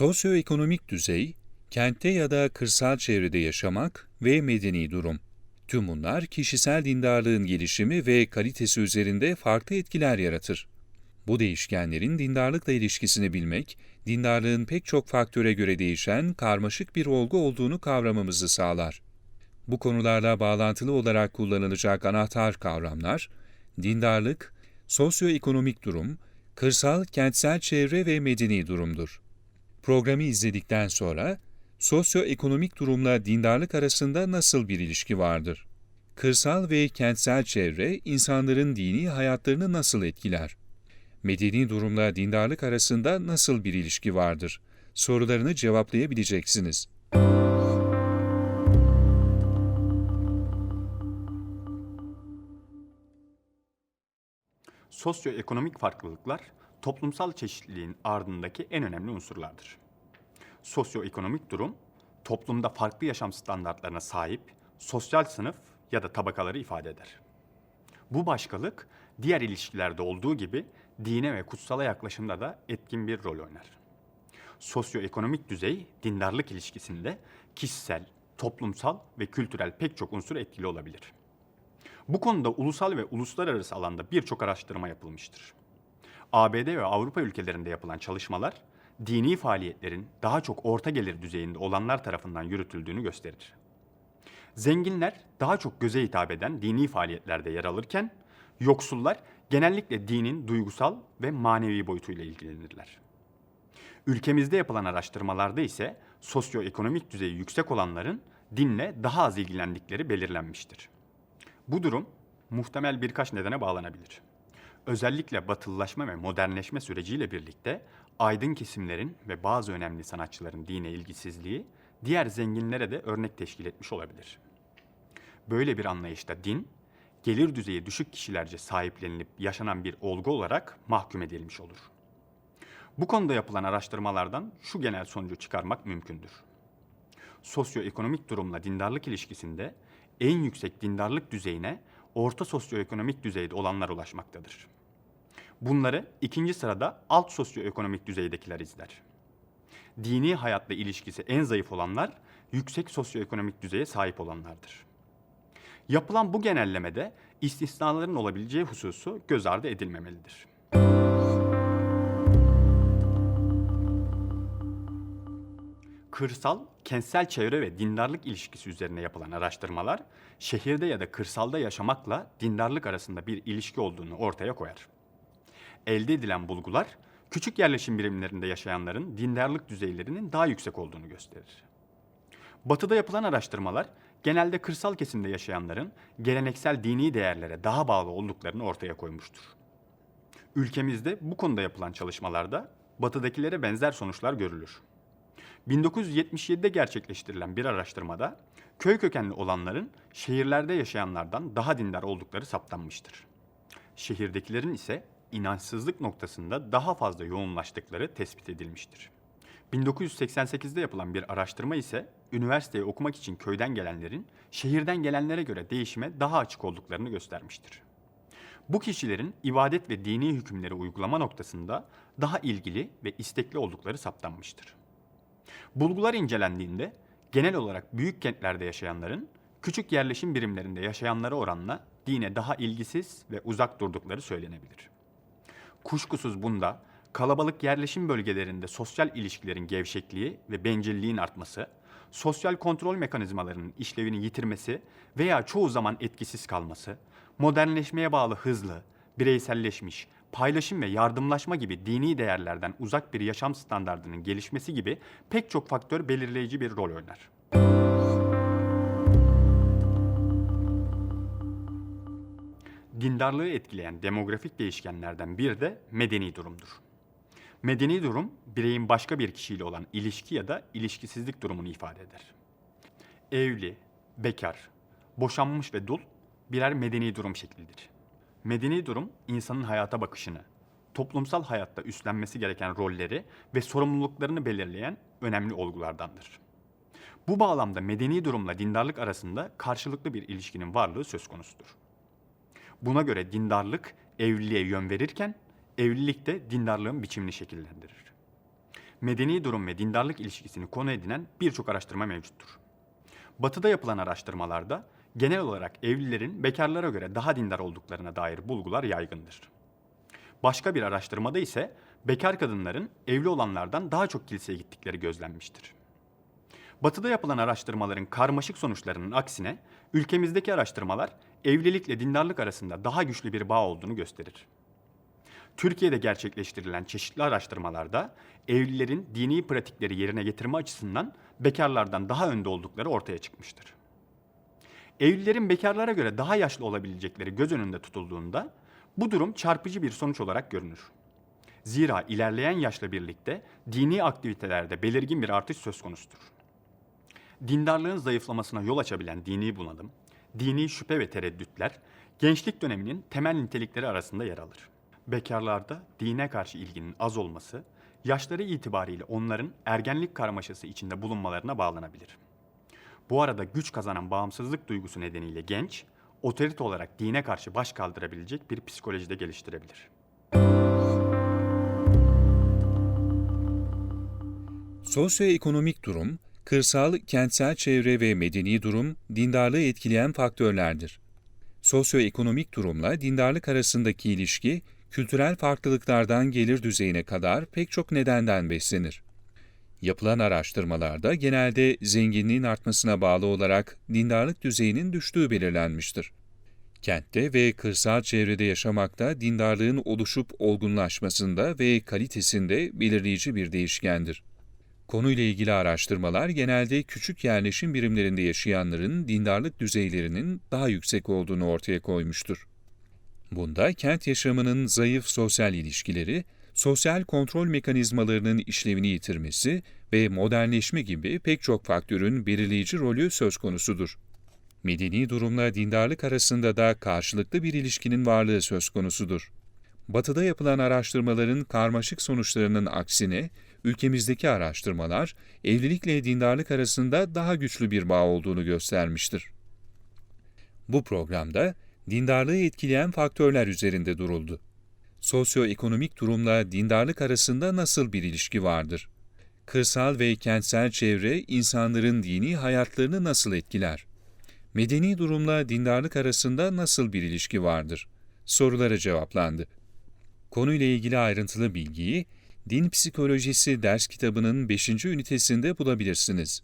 Sosyoekonomik düzey, kentte ya da kırsal çevrede yaşamak ve medeni durum. Tüm bunlar kişisel dindarlığın gelişimi ve kalitesi üzerinde farklı etkiler yaratır. Bu değişkenlerin dindarlıkla ilişkisini bilmek, dindarlığın pek çok faktöre göre değişen karmaşık bir olgu olduğunu kavramamızı sağlar. Bu konularla bağlantılı olarak kullanılacak anahtar kavramlar, dindarlık, sosyoekonomik durum, kırsal, kentsel çevre ve medeni durumdur. Programı izledikten sonra sosyoekonomik durumla dindarlık arasında nasıl bir ilişki vardır? Kırsal ve kentsel çevre insanların dini hayatlarını nasıl etkiler? Medeni durumla dindarlık arasında nasıl bir ilişki vardır? Sorularını cevaplayabileceksiniz. Sosyoekonomik farklılıklar toplumsal çeşitliliğin ardındaki en önemli unsurlardır. Sosyoekonomik durum toplumda farklı yaşam standartlarına sahip sosyal sınıf ya da tabakaları ifade eder. Bu başkalık diğer ilişkilerde olduğu gibi dine ve kutsala yaklaşımda da etkin bir rol oynar. Sosyoekonomik düzey dindarlık ilişkisinde kişisel, toplumsal ve kültürel pek çok unsur etkili olabilir. Bu konuda ulusal ve uluslararası alanda birçok araştırma yapılmıştır. ABD ve Avrupa ülkelerinde yapılan çalışmalar, dini faaliyetlerin daha çok orta gelir düzeyinde olanlar tarafından yürütüldüğünü gösterir. Zenginler daha çok göze hitap eden dini faaliyetlerde yer alırken, yoksullar genellikle dinin duygusal ve manevi boyutuyla ilgilenirler. Ülkemizde yapılan araştırmalarda ise sosyoekonomik düzeyi yüksek olanların dinle daha az ilgilendikleri belirlenmiştir. Bu durum muhtemel birkaç nedene bağlanabilir. Özellikle batılılaşma ve modernleşme süreciyle birlikte aydın kesimlerin ve bazı önemli sanatçıların dine ilgisizliği diğer zenginlere de örnek teşkil etmiş olabilir. Böyle bir anlayışta din, gelir düzeyi düşük kişilerce sahiplenilip yaşanan bir olgu olarak mahkum edilmiş olur. Bu konuda yapılan araştırmalardan şu genel sonucu çıkarmak mümkündür. Sosyoekonomik durumla dindarlık ilişkisinde en yüksek dindarlık düzeyine orta sosyoekonomik düzeyde olanlar ulaşmaktadır. Bunları ikinci sırada alt sosyoekonomik düzeydekiler izler. Dini hayatla ilişkisi en zayıf olanlar yüksek sosyoekonomik düzeye sahip olanlardır. Yapılan bu genellemede istisnaların olabileceği hususu göz ardı edilmemelidir. Kırsal, kentsel çevre ve dindarlık ilişkisi üzerine yapılan araştırmalar, şehirde ya da kırsalda yaşamakla dindarlık arasında bir ilişki olduğunu ortaya koyar. Elde edilen bulgular, küçük yerleşim birimlerinde yaşayanların dindarlık düzeylerinin daha yüksek olduğunu gösterir. Batı'da yapılan araştırmalar, genelde kırsal kesimde yaşayanların geleneksel dini değerlere daha bağlı olduklarını ortaya koymuştur. Ülkemizde bu konuda yapılan çalışmalarda batıdakilere benzer sonuçlar görülür. 1977'de gerçekleştirilen bir araştırmada köy kökenli olanların şehirlerde yaşayanlardan daha dindar oldukları saptanmıştır. Şehirdekilerin ise inançsızlık noktasında daha fazla yoğunlaştıkları tespit edilmiştir. 1988'de yapılan bir araştırma ise üniversiteye okumak için köyden gelenlerin şehirden gelenlere göre değişime daha açık olduklarını göstermiştir. Bu kişilerin ibadet ve dini hükümleri uygulama noktasında daha ilgili ve istekli oldukları saptanmıştır. Bulgular incelendiğinde genel olarak büyük kentlerde yaşayanların küçük yerleşim birimlerinde yaşayanlara oranla dine daha ilgisiz ve uzak durdukları söylenebilir. Kuşkusuz bunda kalabalık yerleşim bölgelerinde sosyal ilişkilerin gevşekliği ve bencilliğin artması, sosyal kontrol mekanizmalarının işlevini yitirmesi veya çoğu zaman etkisiz kalması, modernleşmeye bağlı hızlı, bireyselleşmiş, paylaşım ve yardımlaşma gibi dini değerlerden uzak bir yaşam standardının gelişmesi gibi pek çok faktör belirleyici bir rol oynar. Dindarlığı etkileyen demografik değişkenlerden biri de medeni durumdur. Medeni durum, bireyin başka bir kişiyle olan ilişki ya da ilişkisizlik durumunu ifade eder. Evli, bekar, boşanmış ve dul birer medeni durum şeklidir. Medeni durum, insanın hayata bakışını, toplumsal hayatta üstlenmesi gereken rolleri ve sorumluluklarını belirleyen önemli olgulardandır. Bu bağlamda medeni durumla dindarlık arasında karşılıklı bir ilişkinin varlığı söz konusudur. Buna göre dindarlık evliliğe yön verirken evlilik de dindarlığın biçimini şekillendirir. medeni durum ve dindarlık ilişkisini konu edinen birçok araştırma mevcuttur. Batı'da yapılan araştırmalarda genel olarak evlilerin bekarlara göre daha dindar olduklarına dair bulgular yaygındır. Başka bir araştırmada ise bekar kadınların evli olanlardan daha çok kiliseye gittikleri gözlenmiştir. Batı'da yapılan araştırmaların karmaşık sonuçlarının aksine ülkemizdeki araştırmalar evlilikle dindarlık arasında daha güçlü bir bağ olduğunu gösterir. Türkiye'de gerçekleştirilen çeşitli araştırmalarda evlilerin dini pratikleri yerine getirme açısından bekarlardan daha önde oldukları ortaya çıkmıştır. Evlilerin bekarlara göre daha yaşlı olabilecekleri göz önünde tutulduğunda bu durum çarpıcı bir sonuç olarak görünür. Zira ilerleyen yaşla birlikte dini aktivitelerde belirgin bir artış söz konusudur. Dindarlığın zayıflamasına yol açabilen dini bunalım, dini şüphe ve tereddütler gençlik döneminin temel nitelikleri arasında yer alır. Bekarlarda dine karşı ilginin az olması, yaşları itibariyle onların ergenlik karmaşası içinde bulunmalarına bağlanabilir. Bu arada güç kazanan bağımsızlık duygusu nedeniyle genç, otorite olarak dine karşı baş kaldırabilecek bir psikolojide geliştirebilir. Sosyoekonomik durum, kırsal, kentsel çevre ve medeni durum dindarlığı etkileyen faktörlerdir. Sosyoekonomik durumla dindarlık arasındaki ilişki, kültürel farklılıklardan gelir düzeyine kadar pek çok nedenden beslenir. Yapılan araştırmalarda genelde zenginliğin artmasına bağlı olarak dindarlık düzeyinin düştüğü belirlenmiştir. Kentte ve kırsal çevrede yaşamakta dindarlığın oluşup olgunlaşmasında ve kalitesinde belirleyici bir değişkendir. Konuyla ilgili araştırmalar genelde küçük yerleşim birimlerinde yaşayanların dindarlık düzeylerinin daha yüksek olduğunu ortaya koymuştur. Bunda kent yaşamının zayıf sosyal ilişkileri, sosyal kontrol mekanizmalarının işlevini yitirmesi ve modernleşme gibi pek çok faktörün belirleyici rolü söz konusudur. Medeni durumla dindarlık arasında da karşılıklı bir ilişkinin varlığı söz konusudur. Batı'da yapılan araştırmaların karmaşık sonuçlarının aksine, ülkemizdeki araştırmalar evlilikle dindarlık arasında daha güçlü bir bağ olduğunu göstermiştir. Bu programda dindarlığı etkileyen faktörler üzerinde duruldu. Sosyoekonomik durumla dindarlık arasında nasıl bir ilişki vardır? Kırsal ve kentsel çevre insanların dini hayatlarını nasıl etkiler? Medeni durumla dindarlık arasında nasıl bir ilişki vardır? Sorulara cevaplandı. Konuyla ilgili ayrıntılı bilgiyi Din Psikolojisi ders kitabının 5. ünitesinde bulabilirsiniz.